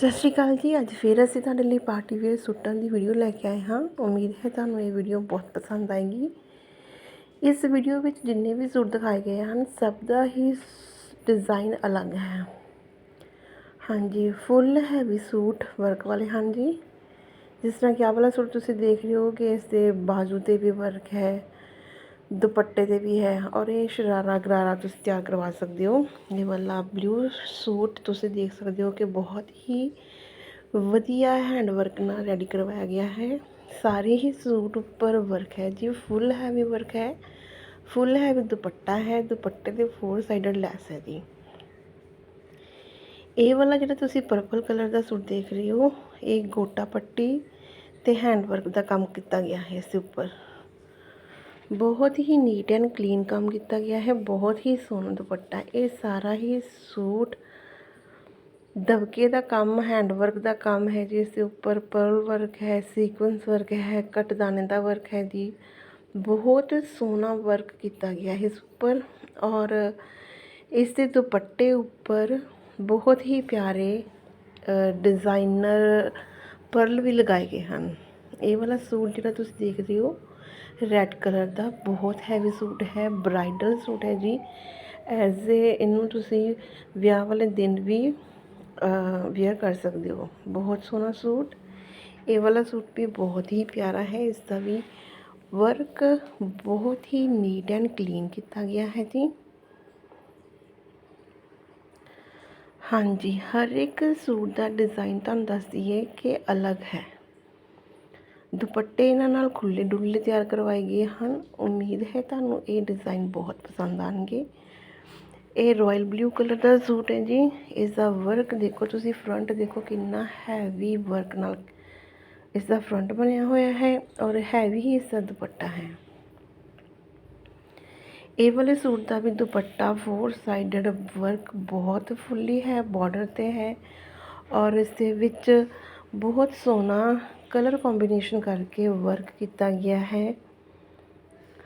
ਸਤਿ ਸ਼੍ਰੀ ਅਕਾਲ ਜੀ, ਅੱਜ ਫਿਰ ਅਸੀਂ ਤੁਹਾਡੇ ਲਈ ਪਾਰਟੀ ਵੇਅਰ ਸੂਟਾਂ ਦੀ ਵੀਡੀਓ ਲੈ ਕੇ ਆਏ ਹਾਂ। ਉਮੀਦ ਹੈ ਤੁਹਾਨੂੰ ਇਹ ਵੀਡੀਓ ਬਹੁਤ ਪਸੰਦ ਆਏਗੀ। ਇਸ ਵੀਡੀਓ ਵਿੱਚ ਜਿੰਨੇ ਵੀ ਸੂਟ ਦਿਖਾਏ ਗਏ ਹਨ, ਸਭ ਦਾ ਹੀ ਡਿਜ਼ਾਈਨ ਅਲੱਗ ਹੈ। ਹਾਂਜੀ ਫੁੱਲ ਹੈਵੀ ਸੂਟ ਵਰਕ ਵਾਲੇ ਹਨ ਜੀ। ਜਿਸ ਤਰ੍ਹਾਂ ਕਿ ਆਹ ਵਾਲਾ ਸੂਟ ਤੁਸੀਂ ਦੇਖ ਰਹੇ ਹੋ ਕਿ ਇਸ ਦੇ ਬਾਜੂ ਤੇ ਵੀ ਵਰਕ ਹੈ। ਦੁਪੱਟੇ ਤੇ ਵੀ ਹੈ ਔਰ ਇਹ ਸ਼ਰਾਰਾ ਗਰਾਰਾ ਤੁਸੀਂ ਤਿਆਰ ਕਰਵਾ ਸਕਦੇ ਹੋ। ਇਹ ਵਾਲਾ ਬਲੂ ਸੂਟ ਤੁਸੀਂ ਦੇਖ ਸਕਦੇ ਹੋ ਕਿ ਬਹੁਤ ਹੀ ਵਧੀਆ ਹੈਂਡ ਵਰਕ ਨਾਲ ਰੈਡੀ ਕਰਵਾਇਆ ਗਿਆ ਹੈ। ਸਾਰੇ ਹੀ ਸੂਟ ਉੱਪਰ ਵਰਕ ਹੈ ਜੀ ਫੁੱਲ ਹੈਵੀ ਵਰਕ ਹੈ। ਫੁੱਲ ਹੈਵੀ ਦੁਪੱਟਾ ਹੈ, ਦੁਪੱਟੇ ਦੇ ਫੋਰ ਸਾਈਡਡ ਲੈਸ ਹੈ ਜੀ। ਇਹ ਵਾਲਾ ਜਿਹੜਾ ਤੁਸੀਂ ਪਰਪਲ ਕਲਰ ਦਾ ਸੂਟ ਦੇਖ ਰਹੇ ਹੋ, ਇਹ ਗੋਟਾ ਪੱਟੀ ਤੇ ਹੈਂਡ ਵਰਕ ਦਾ ਕੰਮ ਕੀਤਾ ਗਿਆ ਹੈ ਇਸ ਦੇ ਉੱਪਰ। ਬਹੁਤ ਹੀ ਨੀਟ ਐਂਡ ਕਲੀਨ ਕੰਮ ਕੀਤਾ ਗਿਆ ਹੈ ਬਹੁਤ ਹੀ ਸੋਹਣਾ ਦੁਪੱਟਾ ਇਹ ਸਾਰਾ ਹੀ ਸੂਟ ਦਬਕੇ ਦਾ ਕੰਮ ਹੈਂਡ ਵਰਕ ਦਾ ਕੰਮ ਹੈ ਜਿਸ ਦੇ ਉੱਪਰ ਪਰਲ ਵਰਕ ਹੈ ਸੀਕੁਐਂਸ ਵਰਕ ਹੈ ਕਟਦਾਨੇ ਦਾ ਵਰਕ ਹੈ ਜੀ ਬਹੁਤ ਸੋਹਣਾ ਵਰਕ ਕੀਤਾ ਗਿਆ ਹੈ ਇਸ ਉੱਪਰ ਔਰ ਇਸ ਦੇ ਦੁਪੱਟੇ ਉੱਪਰ ਬਹੁਤ ਹੀ ਪਿਆਰੇ ਡਿਜ਼ਾਈਨਰ ਪਰਲ ਵੀ ਲਗਾਏ ਗਏ ਹਨ ਇਹ ਵਾਲਾ ਸੂਟ ਜਿਹੜਾ ਤੁਸੀਂ ਦੇਖ ਰਹੇ ਹੋ ਰੈੱਡ ਕਲਰ ਦਾ ਬਹੁਤ ਹੈਵੀ ਸੂਟ ਹੈ ਬ੍ਰਾਈਡਲ ਸੂਟ ਹੈ ਜੀ। ਐਜ਼ ਏ ਇਹਨੂੰ ਤੁਸੀਂ ਵਿਆਹ ਵਾਲੇ ਦਿਨ ਵੀ ਵੇਅਰ ਕਰ ਸਕਦੇ ਹੋ। ਬਹੁਤ ਸੋਹਣਾ ਸੂਟ ਇਹ ਵਾਲਾ ਸੂਟ ਵੀ ਬਹੁਤ ਹੀ ਪਿਆਰਾ ਹੈ। ਇਸ ਦਾ ਵੀ ਵਰਕ ਬਹੁਤ ਹੀ ਨੀਟ ਐਂਡ ਕਲੀਨ ਕੀਤਾ ਗਿਆ ਹੈ ਜੀ। ਹਾਂਜੀ, ਹਰ ਇੱਕ ਸੂਟ ਦਾ ਡਿਜ਼ਾਈਨ ਤੁਹਾਨੂੰ ਦੱਸ ਦਈਏ ਕਿ ਅਲੱਗ ਹੈ। ਦੁਪੱਟੇ ਇਹਨਾਂ ਨਾਲ ਖੁੱਲੇ ਡੁੱਲੇ ਤਿਆਰ ਕਰਵਾਏ ਗਏ ਹਨ। ਉਮੀਦ ਹੈ ਤੁਹਾਨੂੰ ਇਹ ਡਿਜ਼ਾਈਨ ਬਹੁਤ ਪਸੰਦ ਆਣਗੇ ਇਹ ਰਾਇਲ ਬਲੂ ਕਲਰ ਦਾ ਸੂਟ ਹੈ ਜੀ। ਇਸ ਦਾ ਵਰਕ ਦੇਖੋ ਤੁਸੀਂ ਫਰੰਟ ਦੇਖੋ ਕਿੰਨਾ ਹੈਵੀ ਵਰਕ ਨਾਲ ਇਸ ਦਾ ਫਰੰਟ ਬਣਿਆ ਹੋਇਆ ਹੈ ਔਰ ਹੈਵੀ ਹੀ ਇਸ ਦਾ ਦੁਪੱਟਾ ਹੈ। ਇਹ ਵਾਲੇ ਸੂਟ ਦਾ ਵੀ ਦੁਪੱਟਾ ਫੋਰ ਸਾਈਡਡ ਵਰਕ ਬਹੁਤ ਫੁੱਲੀ ਹੈ ਬਾਰਡਰ ਤੇ ਹੈ ਔਰ ਇਸ ਦੇ ਵਿੱਚ ਬਹੁਤ ਸੋਹਣਾ ਕਲਰ ਕੰਬੀਨੇਸ਼ਨ ਕਰਕੇ ਵਰਕ ਕੀਤਾ ਗਿਆ ਹੈ।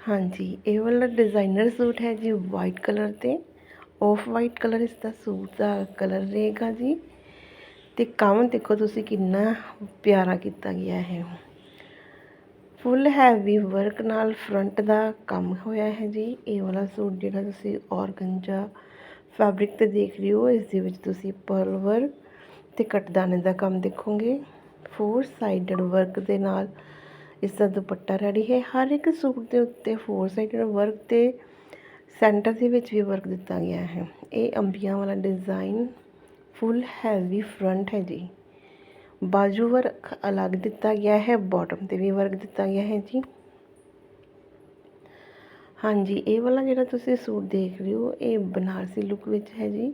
ਹਾਂਜੀ, ਇਹ ਵਾਲਾ ਡਿਜ਼ਾਈਨਰ ਸੂਟ ਹੈ ਜੀ ਵਾਈਟ ਕਲਰ ਤੇ। ਆਫ ਵਾਈਟ ਕਲਰ ਇਸ ਦਾ ਸੂਟ ਦਾ ਕਲਰ ਰਹੇਗਾ ਜੀ। ਤੇ ਕੰਮ ਦੇਖੋ ਤੁਸੀਂ ਕਿੰਨਾ ਪਿਆਰਾ ਕੀਤਾ ਗਿਆ ਹੈ। ਫੁੱਲ ਹੈਵੀ ਵਰਕ ਨਾਲ ਫਰੰਟ ਦਾ ਕੰਮ ਹੋਇਆ ਹੈ ਜੀ। ਇਹ ਵਾਲਾ ਸੂਟ ਜਿਹੜਾ ਤੁਸੀਂ ਔਰਗੰਜਾ ਫੈਬਰਿਕ ਤੇ ਦੇਖ ਰਹੇ ਹੋ, ਇਸ ਦੇ ਵਿੱਚ ਤੁਸੀਂ ਪਰਲ ਵਰਕ ਤੇ ਕਟਦਾਨੇ ਦਾ ਕੰਮ ਦੇਖੋਗੇ। ਫੋਰ ਸਾਈਡਡ ਵਰਕ ਦੇ ਨਾਲ ਇਸ ਦਾ ਦੁਪੱਟਾ ਰੈਡੀ ਹੈ। ਹਰ ਇੱਕ ਸੂਟ ਦੇ ਉੱਤੇ ਫੋਰ ਸਾਈਡਡ ਵਰਕ ਤੇ ਸੈਂਟਰ ਦੇ ਵਿੱਚ ਵੀ ਵਰਕ ਦਿੱਤਾ ਗਿਆ ਹੈ। ਇਹ ਅੰਬੀਆਂ ਵਾਲਾ ਡਿਜ਼ਾਈਨ ਫੁੱਲ ਹੈਵੀ ਫਰੰਟ ਹੈ ਜੀ। ਬਾਜੂ ਵਰਕ ਅਲੱਗ ਦਿੱਤਾ ਗਿਆ ਹੈ ਬਾਟਮ ਤੇ ਵੀ ਵਰਕ ਦਿੱਤਾ ਗਿਆ ਹੈ ਜੀ। ਹਾਂਜੀ, ਇਹ ਵਾਲਾ ਜਿਹੜਾ ਤੁਸੀਂ ਸੂਟ ਦੇਖ ਰਹੇ ਹੋ, ਇਹ ਬਨਾਰਸੀ ਲੁੱਕ ਵਿੱਚ ਹੈ ਜੀ।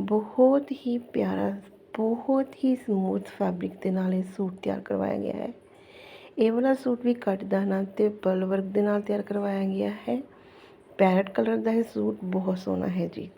ਬਹੁਤ ਹੀ ਪਿਆਰਾ ਬਹੁਤ ਹੀ ਸਮੂਥ ਫੈਬਰਿਕ ਦੇ ਨਾਲ ਇਹ ਸੂਟ ਤਿਆਰ ਕਰਵਾਇਆ ਗਿਆ ਹੈ। ਇਹ ਵਾਲਾ ਸੂਟ ਵੀ ਕੱਟ ਦਾਣਾ ਤੇ ਪਰਲ ਵਰਕ ਦੇ ਨਾਲ ਤਿਆਰ ਕਰਵਾਇਆ ਗਿਆ ਹੈ। ਪੈਰਟ ਕਲਰ ਦਾ ਇਹ ਸੂਟ ਬਹੁਤ ਸੋਹਣਾ ਹੈ ਜੀ।